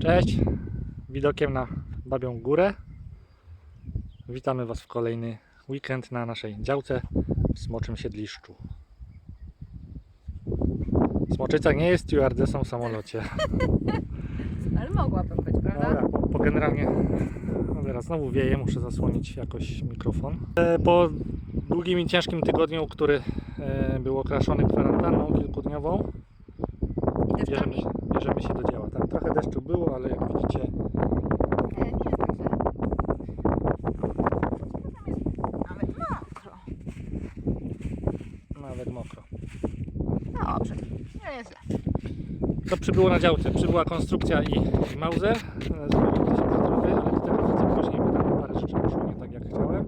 Cześć, widokiem na Babią Górę. Witamy Was w kolejny weekend na naszej działce w Smoczym Siedliszczu. Smoczyca nie jest stewardessą w samolocie. Ale mogłabym być, prawda? Dobra, po, po generalnie no teraz znowu wieje, muszę zasłonić jakoś mikrofon. E, Po długim i ciężkim tygodniu, który e, był okraszony kwarantanną kilkudniową, bierzemy, się- bierzemy się do dzieła. Tam trochę deszczu było, ale jak widzicie, Nie, nie jest tak źle. Nawet mokro. nawet mokro. Dobrze, nie jest źle. Co przybyło na działce? Przybyła konstrukcja i, i Mauser e, za 1000 litrowy, ale do tego wrócę później, bo tam parę rzeczy poszło nie tak jak chciałem,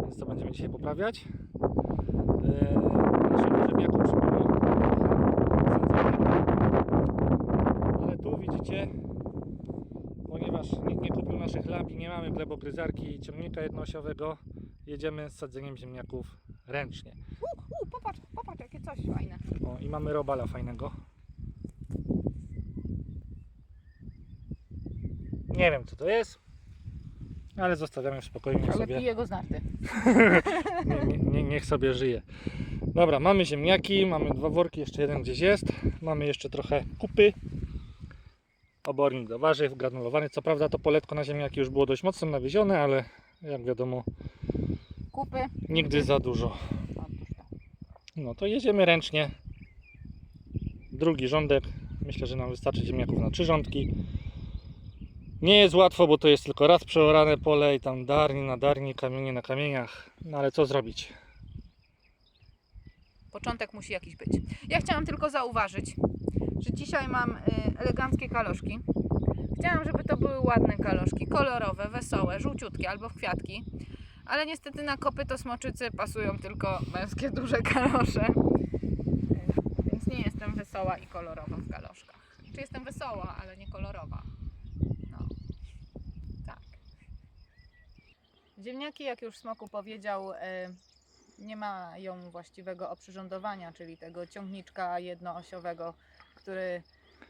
więc to będziemy dzisiaj poprawiać. E, Na naszym wyrzewniaku przybyło ponieważ nikt nie kupił naszych lamp i nie mamy glebogryzarki i ciągnika jednoosiowego, jedziemy z sadzeniem ziemniaków ręcznie. U, popatrz, popatrz, jakie coś fajne. O, i mamy robala fajnego. Nie wiem co to jest, ale zostawiamy w spokoju, niech sobie, pije go z narty. nie, nie, niech sobie żyje. Dobra, mamy ziemniaki, mamy dwa worki, jeszcze jeden gdzieś jest. Mamy jeszcze trochę kupy. Obornik do warzyw, granulowany. Co prawda to poletko na ziemniaki już było dość mocno nawiezione, ale jak wiadomo, Kupy. nigdy za dużo. No to jedziemy ręcznie. Drugi rządek. Myślę, że nam wystarczy ziemniaków na trzy rządki. Nie jest łatwo, bo to jest tylko raz przeorane pole i tam darni na darni, kamienie na kamieniach. No ale co zrobić? Początek musi jakiś być. Ja chciałam tylko zauważyć, że dzisiaj mam y, eleganckie kaloszki. Chciałam, żeby to były ładne kaloszki, kolorowe, wesołe, żółciutkie albo w kwiatki. Ale niestety na kopyto smoczycy pasują tylko męskie duże kalosze. Więc nie jestem wesoła i kolorowa w kaloszkach. Czy jestem wesoła, ale nie kolorowa. No. Tak. Ziemniaki, jak już Smoku powiedział, y, nie mają właściwego oprzyrządowania, czyli tego ciągniczka jednoosiowego, który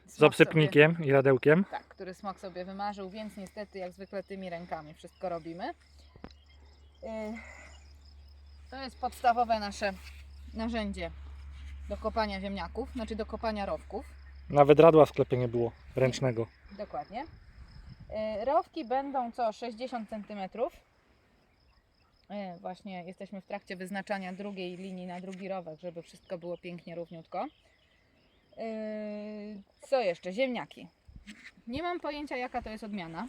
Z obsypnikiem i radełkiem. Tak, który smok sobie wymarzył, więc niestety jak zwykle tymi rękami wszystko robimy. Yy, To jest podstawowe nasze narzędzie do kopania ziemniaków, znaczy do kopania rowków. Nawet radła w sklepie nie było ręcznego. Dokładnie. Yy, Rowki będą co 60 cm. Yy, Właśnie jesteśmy w trakcie wyznaczania drugiej linii na drugi rowek, żeby wszystko było pięknie równiutko. Yy, Co jeszcze? Ziemniaki. Nie mam pojęcia jaka to jest odmiana,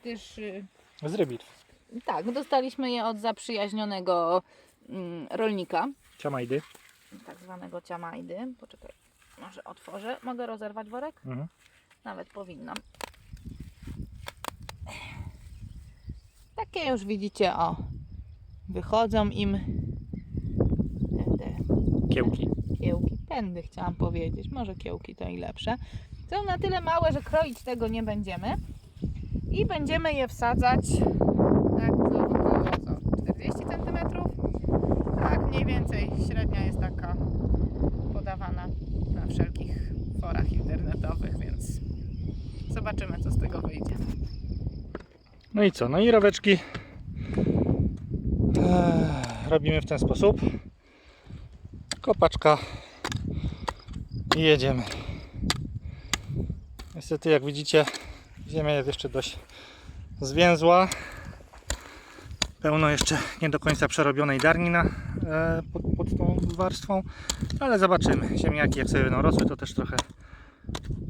gdyż yy, Z rybitw. tak, dostaliśmy je od zaprzyjaźnionego mm, rolnika, Ciamajdy. tak zwanego ciamajdy. Poczekaj, może otworzę. Mogę rozerwać worek? Mhm. Nawet powinnam. Takie już widzicie, o. Wychodzą im te, te Kiełki. kiełki. Tędy chciałam powiedzieć. Może kiełki to i lepsze. Są na tyle małe, że kroić tego nie będziemy. I będziemy je wsadzać tak co około co, 40 cm. Tak, mniej więcej średnia jest taka podawana na wszelkich forach internetowych, więc zobaczymy co z tego wyjdzie. No i co? No i roweczki Ech, robimy w ten sposób. Kopaczka i jedziemy. Niestety jak widzicie ziemia jest jeszcze dość zwięzła. Pełno jeszcze nie do końca przerobionej darni na, e, pod, pod tą warstwą, ale zobaczymy. Ziemniaki jak sobie będą rosły to też trochę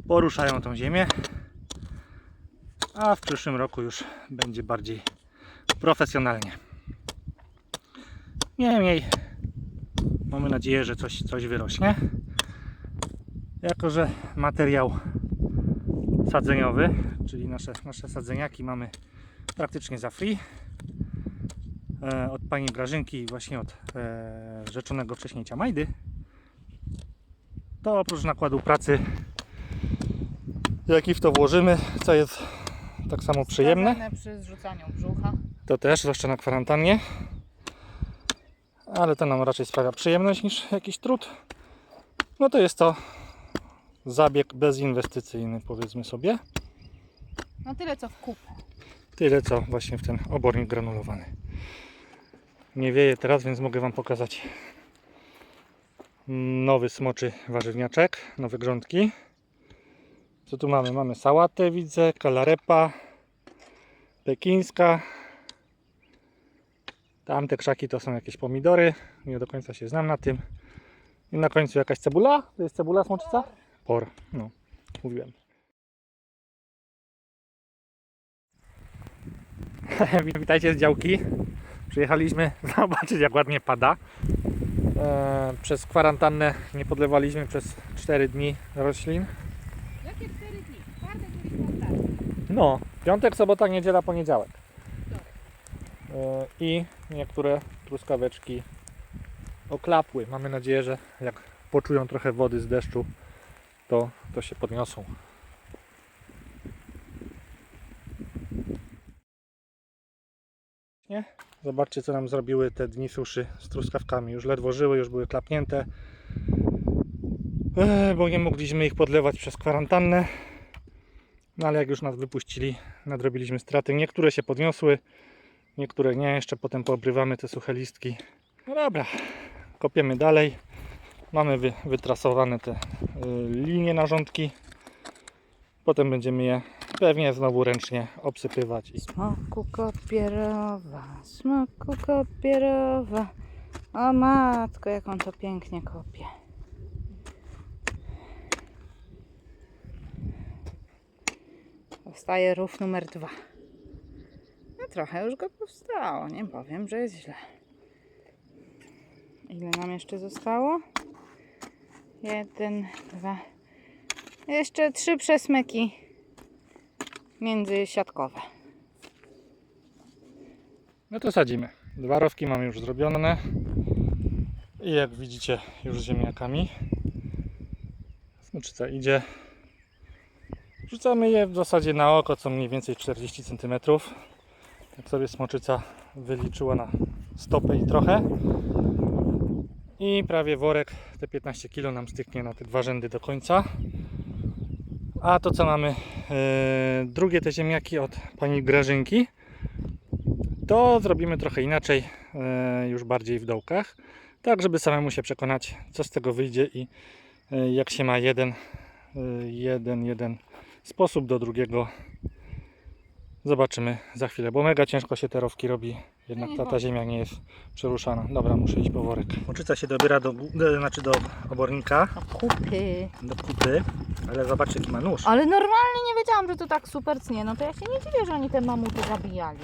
poruszają tą ziemię a w przyszłym roku już będzie bardziej profesjonalnie. Niemniej mamy nadzieję, że coś, coś wyrośnie. Jako, że materiał sadzeniowy, czyli nasze, nasze sadzeniaki mamy praktycznie za free e, od pani Grażynki i właśnie od e, rzeczonego wcześniej Ciamajdy to oprócz nakładu pracy jaki w to włożymy, co jest tak samo przyjemne, przy zrzucaniu brzucha. to też, zwłaszcza na kwarantannie. Ale to nam raczej sprawia przyjemność niż jakiś trud. No to jest to zabieg bezinwestycyjny, powiedzmy sobie. No tyle co w kupę. Tyle co właśnie w ten obornik granulowany. Nie wieje teraz, więc mogę Wam pokazać nowy smoczy warzywniaczek, nowe grządki. Co tu mamy? Mamy sałatę, widzę, kalarepa, pekińska. Tamte krzaki to są jakieś pomidory. Nie do końca się znam na tym. I na końcu jakaś cebula. To jest cebula smoczyca? Por. No, mówiłem. Witajcie z działki. Przyjechaliśmy zobaczyć jak ładnie pada. E, przez kwarantannę nie podlewaliśmy przez 4 dni roślin. Jakie 4 dni? Czwartek ostatni. No, piątek, sobota, niedziela, poniedziałek. E, I niektóre truskaweczki oklapły. Mamy nadzieję, że jak poczują trochę wody z deszczu, to, to się podniosą. Nie? Zobaczcie, co nam zrobiły te dni suszy z truskawkami. Już ledwo żyły, już były klapnięte, bo nie mogliśmy ich podlewać przez kwarantannę. No ale jak już nas wypuścili, nadrobiliśmy straty. Niektóre się podniosły, niektóre nie. Jeszcze potem poobrywamy te suche listki. No dobra, kopiemy dalej. Mamy wy, wytrasowane te y, linie narządki. Potem będziemy je pewnie znowu ręcznie obsypywać. Smoku kopierowa, smoku kopierowa. O matko, jak on to pięknie kopie. Powstaje rów numer dwa. No trochę już go powstało, nie powiem, że jest źle. Ile nam jeszcze zostało? Jeden, dwa. Jeszcze trzy przesmyki międzysiatkowe. No to sadzimy. Dwa rowki mamy już zrobione. I jak widzicie, już z ziemniakami. Smoczyca idzie. Rzucamy je w zasadzie na oko, co mniej więcej 40 cm. Jak sobie smoczyca wyliczyła na stopę i trochę. I prawie worek, te 15 kg nam styknie na te dwa rzędy do końca. A to co mamy, e, drugie te ziemniaki od pani Grażynki, to zrobimy trochę inaczej, e, już bardziej w dołkach, tak żeby samemu się przekonać, co z tego wyjdzie i e, jak się ma jeden, jeden, jeden sposób do drugiego. Zobaczymy za chwilę, bo mega ciężko się te rowki robi, jednak ta, ta ziemia nie jest przeruszana. Dobra, muszę iść po worek. Moczyca się dobiera do, gó- znaczy do obornika, Kupy. do kupy, ale zobaczcie jaki ma nóż. Ale normalnie nie wiedziałam, że to tak super cnie. No to ja się nie dziwię, że oni te mamuty zabijali.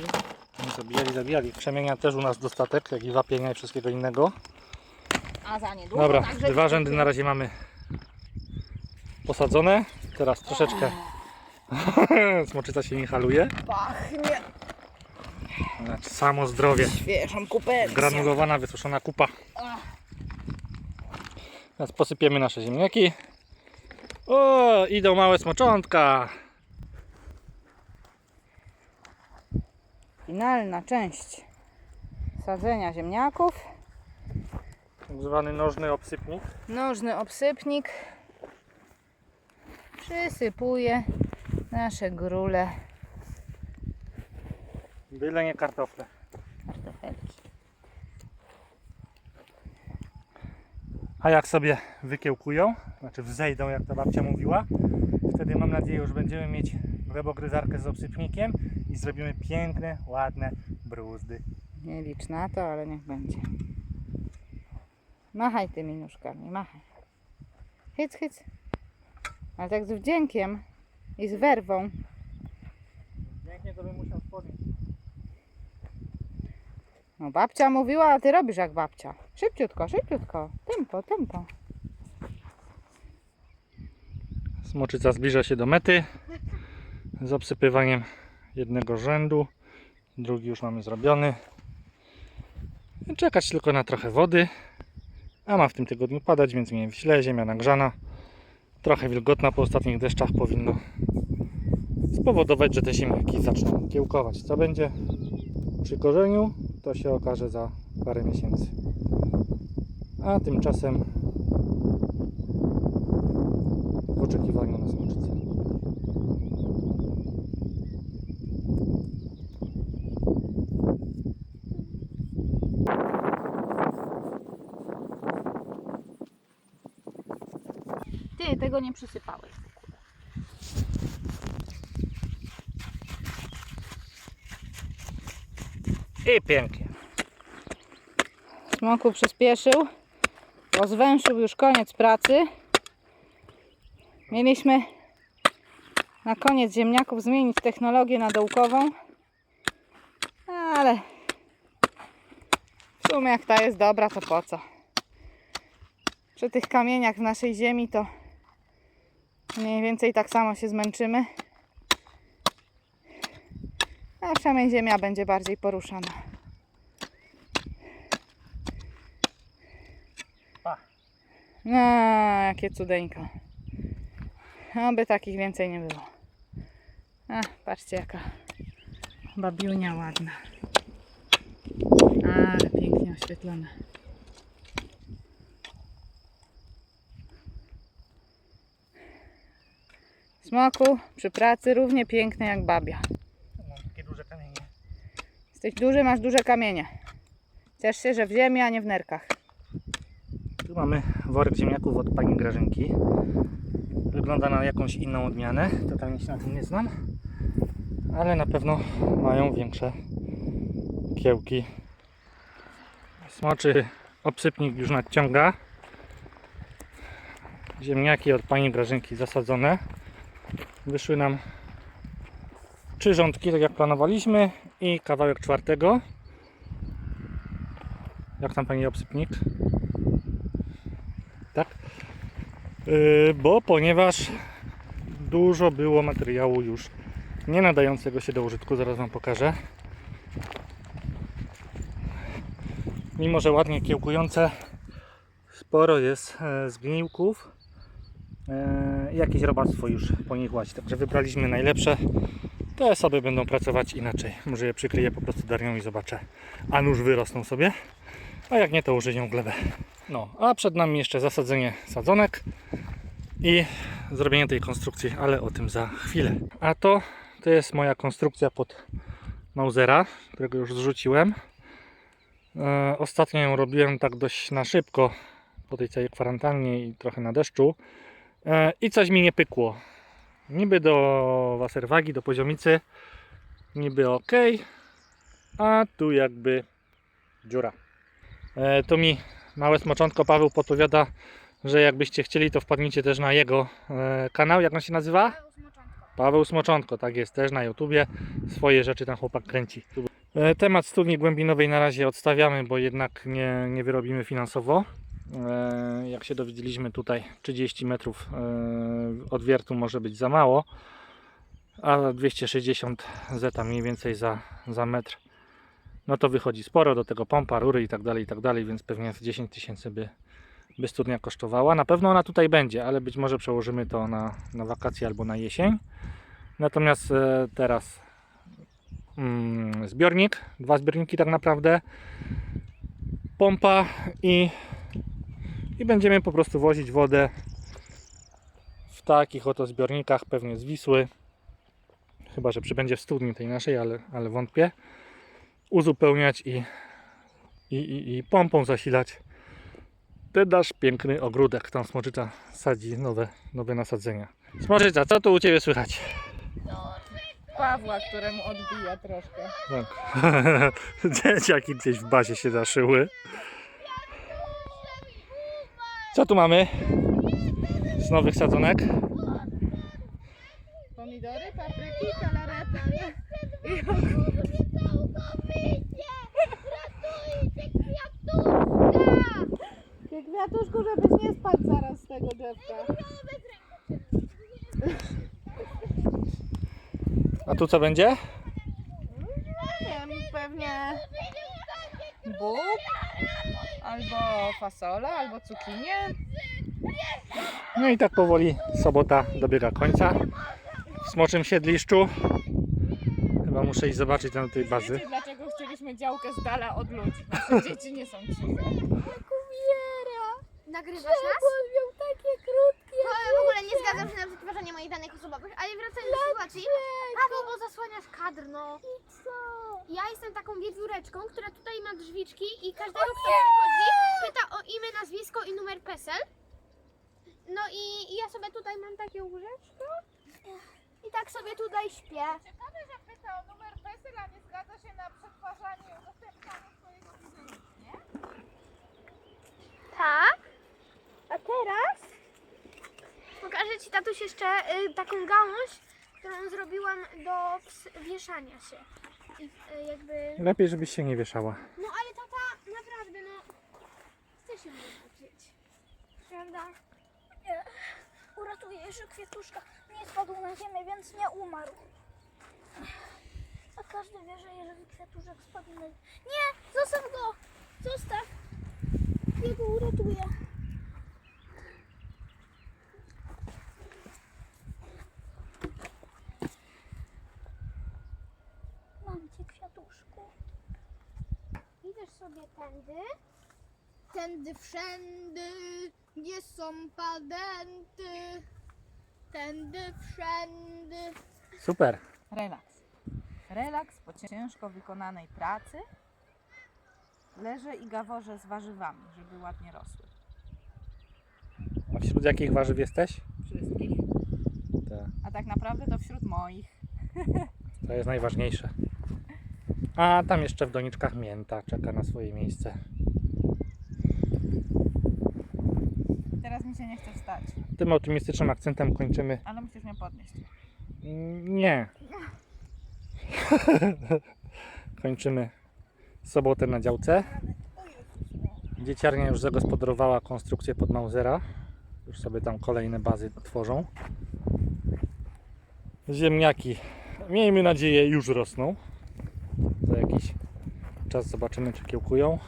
Oni Zabijali, zabijali. Krzemienia też u nas dostatek, jak i wapienia i wszystkiego innego. A za niedługo Dobra, także dwa rzędy na razie mamy posadzone. Teraz troszeczkę smoczyca się inhaluje. pachnie Znaczy, samo zdrowie. świeżą kupę. Granulowana, wysuszona kupa. Teraz posypiemy nasze ziemniaki. O, idą małe smoczątka. Finalna część sadzenia ziemniaków. Tak zwany nożny obsypnik. Nożny obsypnik. Przysypuję nasze grule Byle nie kartofle. kartofelki. A jak sobie wykiełkują, znaczy wzejdą, jak to babcia mówiła, wtedy mam nadzieję, już będziemy mieć glebogryzarkę z obsypnikiem i zrobimy piękne, ładne bruzdy. Nie licz na to, ale niech będzie. Machaj tymi nóżkami, machaj. Hyc, hyc. Ale tak z wdziękiem i z werwą. Pięknie to bym musiał No babcia mówiła, a ty robisz jak babcia. Szybciutko, szybciutko. Tempo, tempo. Smoczyca zbliża się do mety z obsypywaniem jednego rzędu. Drugi już mamy zrobiony. Czekać tylko na trochę wody. A ma w tym tygodniu padać, więc nie źle. Ziemia nagrzana. Trochę wilgotna po ostatnich deszczach powinno spowodować, że te ziemniaki zaczną kiełkować. Co będzie przy korzeniu, to się okaże za parę miesięcy. A tymczasem w oczekiwaniu na smoczycę. Ty tego nie przysypałeś. I pięknie. Smoku przyspieszył, bo zwęszył już koniec pracy. Mieliśmy na koniec ziemniaków zmienić technologię na dołkową, ale w sumie jak ta jest dobra, to po co? Przy tych kamieniach w naszej ziemi to mniej więcej tak samo się zmęczymy. A przynajmniej ziemia będzie bardziej poruszana. No, jakie cudeńko. Oby takich więcej nie było. A, patrzcie jaka babiunia ładna. Ale pięknie oświetlona. Smoku przy pracy równie piękny jak babia. Mam takie duże kamienie. Jesteś duży, masz duże kamienie. Ciesz się, że w ziemi, a nie w nerkach. Tu mamy worek ziemniaków od pani Grażynki. Wygląda na jakąś inną odmianę. Totalnie się na tym nie znam. Ale na pewno mają większe kiełki. Smoczy obsypnik już nadciąga. Ziemniaki od pani Grażynki zasadzone. Wyszły nam trzy rządki, tak jak planowaliśmy i kawałek czwartego. Jak tam pani obsypnik? tak? Yy, bo ponieważ dużo było materiału już nie nadającego się do użytku, zaraz Wam pokażę. Mimo, że ładnie kiełkujące, sporo jest e, zgniłków. E, jakieś robactwo już po nich łazi. Także wybraliśmy najlepsze. Te sobie będą pracować inaczej. Może je przykryję po prostu darnią i zobaczę. A nuż wyrosną sobie. A jak nie, to użyję glebę. No, a przed nami jeszcze zasadzenie sadzonek i zrobienie tej konstrukcji, ale o tym za chwilę. A to, to jest moja konstrukcja pod Mausera, którego już zrzuciłem. E, ostatnio ją robiłem tak dość na szybko, po tej całej kwarantannie i trochę na deszczu. E, I coś mi nie pykło. Niby do waserwagi, do poziomicy, niby ok, a tu jakby dziura. E, to mi małe smoczątko Paweł podpowiada, że jakbyście chcieli, to wpadnijcie też na jego e, kanał. Jak on się nazywa? Paweł Smoczątko, tak jest, też na YouTubie. Swoje rzeczy tam chłopak kręci. E, temat studni głębinowej na razie odstawiamy, bo jednak nie, nie wyrobimy finansowo. E, jak się dowiedzieliśmy tutaj 30 metrów e, odwiertu może być za mało, a 260 zeta mniej więcej za, za metr no to wychodzi sporo, do tego pompa, rury i tak dalej, i tak dalej, więc pewnie z 10 tysięcy by, by studnia kosztowała. Na pewno ona tutaj będzie, ale być może przełożymy to na, na wakacje albo na jesień. Natomiast e, teraz mm, zbiornik, dwa zbiorniki tak naprawdę, pompa i, i będziemy po prostu wozić wodę w takich oto zbiornikach, pewnie z Wisły. Chyba, że przybędzie w studni tej naszej, ale, ale wątpię uzupełniać i, i, i, i pompą zasilać. Ty dasz piękny ogródek. Tam smoczyca sadzi nowe, nowe nasadzenia. Smoczyca, co tu u Ciebie słychać? Pawła, któremu odbija troszkę. Tak. Dzieciaki gdzieś w bazie się zaszyły. Co tu mamy? Z nowych sadzonek? Pomidory, papryki, kalaretę. Ty kwiatuszku, żebyś nie spadł zaraz z tego drzewka. A tu co będzie? Nie wiem, pewnie bób, albo fasola, albo cukinie. No i tak powoli sobota dobiega końca. W smoczym siedliszczu. Chyba muszę iść zobaczyć tam do tej bazy. Wiecie, dlaczego chcieliśmy działkę z dala od ludzi? Nasze dzieci nie są ciche. Nagrywasz nas? miał takie krótkie. To w ogóle nie zgadzam się na przetwarzanie moich danych osobowych, ale wracając do sytuacji. Paweł, bo zasłaniasz kadr, no. Ja jestem taką wiewióreczką, która tutaj ma drzwiczki i każdego, kto przychodzi, pyta o imię, nazwisko i numer PESEL. No i, i ja sobie tutaj mam takie łóżeczko i tak sobie tutaj śpię. Ciekawe, że pyta o numer PESEL, a nie zgadza się na przetwarzanie i udostępnianie swojego wizerunku, nie? Tak. A teraz pokażę Ci, tatuś, jeszcze y, taką gałąź, którą zrobiłam do wieszania się. Y, jakby... Lepiej, żebyś się nie wieszała. No ale tata, naprawdę, no... Chcę się nauczyć. Prawda? Nie. Uratuję, że kwiatuszka nie spadł na ziemię, więc nie umarł. A każdy wie, że jeżeli kwiatuszek spadł na ziemię... Nie! Zostaw go! Zostaw! Ja go uratuję. Mam cię, kwiatuszku. Idziesz sobie tędy. Tędy wszędy, gdzie są padenty. Tędy wszędy. Super. Relaks. Relaks po ciężko wykonanej pracy. Leżę i gaworzę z warzywami, żeby ładnie rosły. A wśród jakich warzyw jesteś? Wszystkich. To, A tak naprawdę to wśród moich. to jest najważniejsze. A tam jeszcze w doniczkach mięta czeka na swoje miejsce. Teraz mi się nie chce wstać, Tym optymistycznym akcentem kończymy. ale musisz mnie podnieść. Nie. kończymy sobotę na działce. Dzieciarnia już zagospodarowała konstrukcję pod Mausera. Już sobie tam kolejne bazy tworzą. Ziemniaki, miejmy nadzieję, już rosną. Za jakiś czas zobaczymy, czy kiełkują.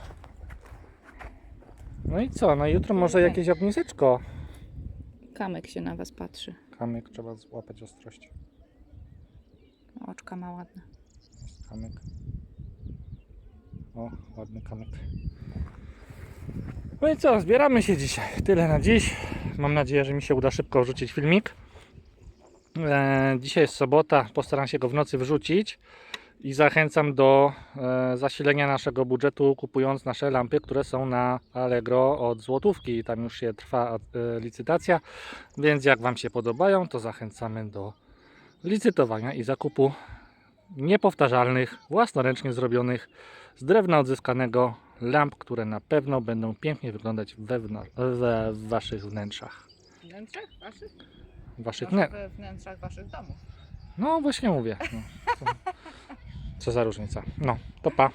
No i co? No jutro może jakieś ogniseczko. Kamek się na was patrzy. Kamyk trzeba złapać ostrość. Oczka ma ładne. Kamyk. O, ładny kamyk. No i co, zbieramy się dzisiaj. Tyle na dziś. Mam nadzieję, że mi się uda szybko wrzucić filmik. E, dzisiaj jest sobota, postaram się go w nocy wrzucić. I zachęcam do e, zasilenia naszego budżetu kupując nasze lampy, które są na Allegro od złotówki. Tam już się trwa e, licytacja, więc jak Wam się podobają, to zachęcamy do licytowania i zakupu niepowtarzalnych, własnoręcznie zrobionych z drewna odzyskanego lamp, które na pewno będą pięknie wyglądać wewnątrz, we w waszych wnętrzach. Wnętrzach waszych? Waszych Może we wnętrzach waszych domów. No właśnie mówię. No. Co, za różnica. No, to pa.